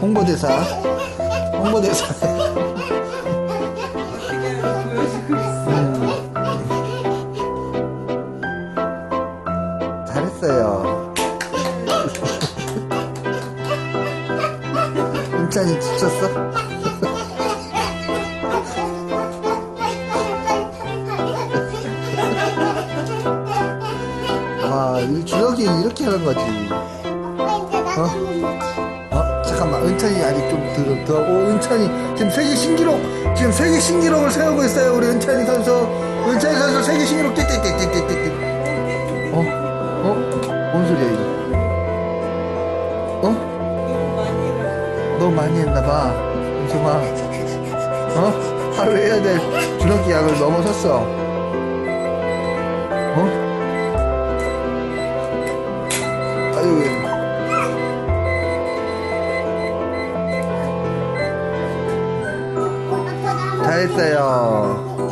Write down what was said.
홍보대사. 홍보대사. 잘했어요. 은찬이 지쳤어? 와, 이 주혁이 이렇게 하는 거지. 어? 어? 잠깐만, 은찬이 아직 좀 더, 더, 오, 은찬이. 지금 세계 신기록, 지금 세계 신기록을 세우고 있어요, 우리 은찬이 선수. 은찬이 선수 세계 신기록, 띠띠띠띠띠띠. 어? 어? 뭔 소리야, 이거? 어? 너무 많이 했나봐. 은성아. 어? 하루 해야 될 주력 기 약을 넘어섰어. 어? 아유. 다 했어요.